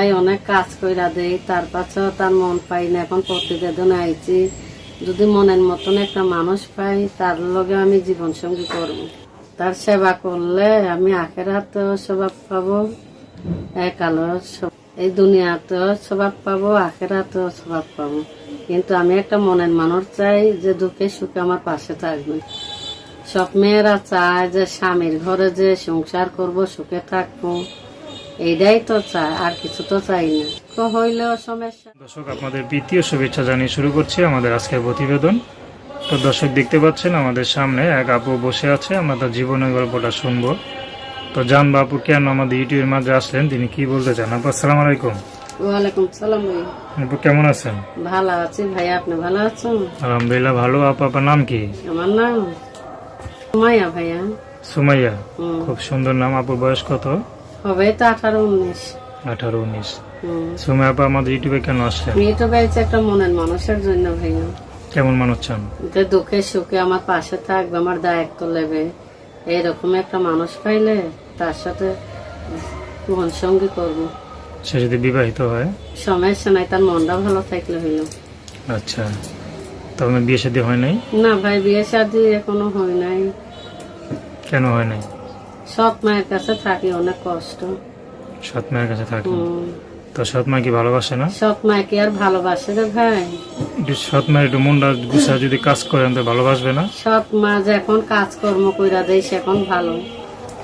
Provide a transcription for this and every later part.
তাই অনেক কাজ কইরা দেই, তার পাছেও তার মন পাই না। এখন প্রতিবেদন আইছি, যদি মনের মতন একটা মানুষ পাই, তার লগে আমি জীবন সঙ্গী করব। তার সেবা করলে আমি আখের হাতেও স্বভাব পাবো একালো এই দুনিয়াতেও স্বভাব পাবো, আখের হাতেও স্বভাব পাবো। কিন্তু আমি একটা মনের মানুষ চাই যে দুঃখে সুখে আমার পাশে থাকবে। সব মেয়েরা চায় যে স্বামীর ঘরে যে সংসার করব, সুখে থাকব। এইটাই তো চায় আর কিছু তো চাই না। তো হইলেও সমস্যা। দর্শক আপনাদের প্রীতীয় শুভেচ্ছা জানিয়ে শুরু করছি আমাদের আজকের প্রতিবেদন। তো দর্শক দেখতে পাচ্ছেন আমাদের সামনে এক আপু বসে আছে আমরা তার জীবনের গল্পটা শুনব। তো জান বাপু কেন আমাদের ইউটিউবের মাঝে আসলেন? তিনি কি বলতে চান? আপু আসসালাম আলাইকুম। ওয়ালাইকুম সালাম ভাই। আপু কেমন আছেন? ভালো আছি ভাই আপনি ভালো আছেন? আলহামদুলিল্লাহ ভালো। আপু আপনার নাম কি? আমার নাম মায়া ভাইয়া। সুমাইয়া। খুব সুন্দর নাম। আপুর বয়স কত? হবে তো আঠারো উনিশ। আঠারো উনিশ। হুম। সুমাইয়া আপু আমাদের ইউটিউবে কেন আসলেন? তো গাইছি একটা মনের মানুষের জন্য ভাইয়া। কেমন মানুষ চান? যে দুঃখে সুখে আমার পাশে থাকবে আমার দায়িত্ব নেবে। এইরকম একটা মানুষ পাইলে তার সাথে জীবন সঙ্গী করব। সে যদি বিবাহিত হয়? সমস্যা নাই তার মনটা ভালো থাকলে হইল। আচ্ছা। তো আপনার বিয়ে শাদী হয় নাই? না ভাই বিয়ে শাদি এখনও হয় নাই। কেন হয় নাই? সৎ মায়ের কাছে থাকি অনেক কষ্ট। সৎ মায়ের কাছে থাকেন তো সৎ মা কি ভালোবাসে না? সৎ মাকে আর ভালোবাসে রে ভাই? সৎ মায়ের একটু মনটা গুছা যদি কাজ করেন তো ভালোবাসবে না? সৎ মা যখন কাজকর্ম কইরা দেয় সেখন ভালো।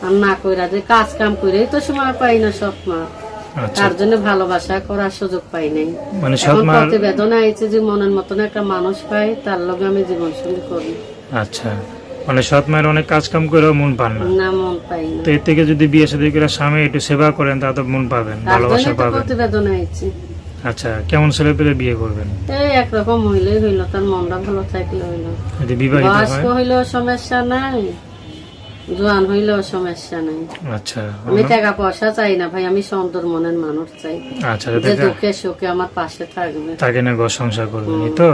আর না কইরা দেয় কাজ কাম কইরাই তো সময় পাই না সৎ মা। আচ্ছা। তার জন্য ভালোবাসা করার সুযোগ পাই নাই। মানে সৎ এখন মা প্রতিবেদন আইছে যে মনের মতন একটা মানুষ পাই তার লগে আমি জীবন সঙ্গী করি। আচ্ছা। মানে সৎ মায়ের অনেক কাজ কাম করেও মন পান না। না মন পাই না। তো এর থেকে যদি বিয়ে শাদী করে স্বামী একটু সেবা করেন তা তো মন পাবেন ভালোবাসা পাবেন। প্রতিবেদন আচ্ছা কেমন ছেলে পেলে বিয়ে করবেন? এই একরকম হইলেই হইল তার মনটা ভালো থাকলে হইল। যদি বিবাহিত বয়স্ক হয় হইলেও সমস্যা নাই জোয়ান হইলেও সমস্যা নাই। আচ্ছা আমি টাকা পয়সা চাই না ভাই আমি সুন্দর মনের মানুষ চাই। আচ্ছা যে দুঃখে সুখে আমার পাশে থাকবে। তাকে না ঘর সংসার করবেন তো?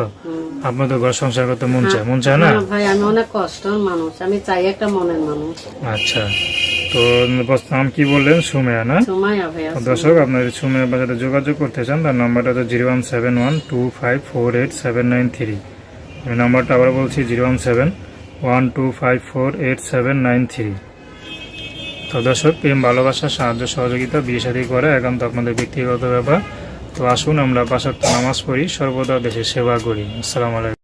তো ঘর সংসার করতে মন চায়? মন চায় না? ভাই আমি অনেক কষ্টের মানুষ। আমি চাই একটা মনের মানুষ। আচ্ছা। তো নাম কি বললেন? সুমেয়া না? দর্শক আপনার সুমেয়া বাজারে যোগাযোগ করতে চান তার নাম্বারটা তো zero one seven one two five four eight seven nine three. আমি নাম্বারটা আবার বলছি zero one seven one two five four eight seven nine three. তো দর্শক প্রেম ভালোবাসা সাহায্য সহযোগিতা বিয়ে শাদী করে একান্ত আপনাদের ব্যক্তিগত ব্যাপার। তো আসুন আমরা বাসাত নামাজ পড়ি সর্বদা দেশে সেবা করি। আসসালামু আলাইকুম।